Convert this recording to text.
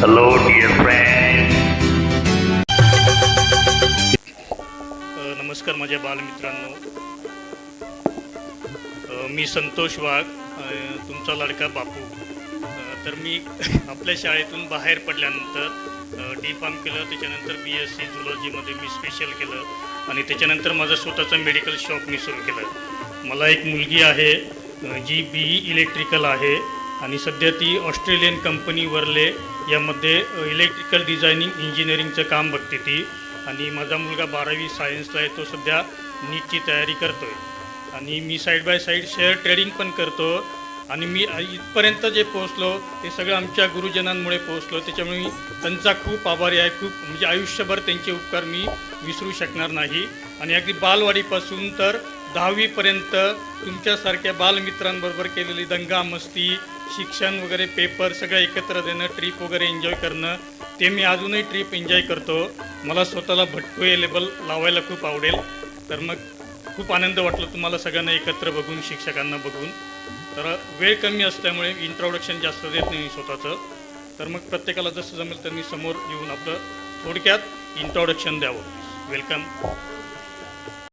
Hello, dear friend. नमस्कार माझ्या बालमित्रांनो. मी संतोष वाघ तुमचा लडका बापू. तर मी आपल्या शाळेतून बाहेर पडल्यानंतर डी फार्म केलं त्याच्यानंतर बी एस सी झुलॉजीमध्ये मी स्पेशल केलं आणि त्याच्यानंतर माझं स्वतःचं मेडिकल शॉप मी सुरू केलं. मला एक मुलगी आहे जी बी ई इलेक्ट्रिकल आहे. आणि सध्या ती ऑस्ट्रेलियन कंपनी वरले यामध्ये इलेक्ट्रिकल डिझायनिंग इंजिनिअरिंगचं काम बघते ती. आणि माझा मुलगा बारावी सायन्सला आहे तो सध्या नीटची तयारी करतो आहे आणि मी side by side share trading पण करतो. आणि मी इथपर्यंत जे पोहोचलो ते सगळं आमच्या गुरुजनांमुळे पोहोचलो. त्याच्यामुळे मी त्यांचा खूप आभारी आहे. खूप म्हणजे आयुष्यभर त्यांचे उपकार मी विसरू शकणार नाही. आणि अगदी बालवाडीपासून तर दहावीपर्यंत तुमच्यासारख्या बालमित्रांबरोबर केलेली दंगा मस्ती शिक्षण वगैरे पेपर सगळं एकत्र देणं ट्रिप वगैरे एन्जॉय करणं ते मी अजूनही ट्रिप एन्जॉय करतो. मला स्वतःला भटकोय लेबल लावायला खूप आवडेल. तर मग खूप आनंद वाटला तुम्हाला सगळ्यांना एकत्र बघून शिक्षकांना बघून. तर वेळ कमी असल्यामुळे इंट्रोडक्शन जास्त देत नाही मी स्वतःचं. तर मग प्रत्येकाला जसं जमेल तर मी समोर येऊन आपलं थोडक्यात इंट्रोडक्शन द्यावं. वेलकम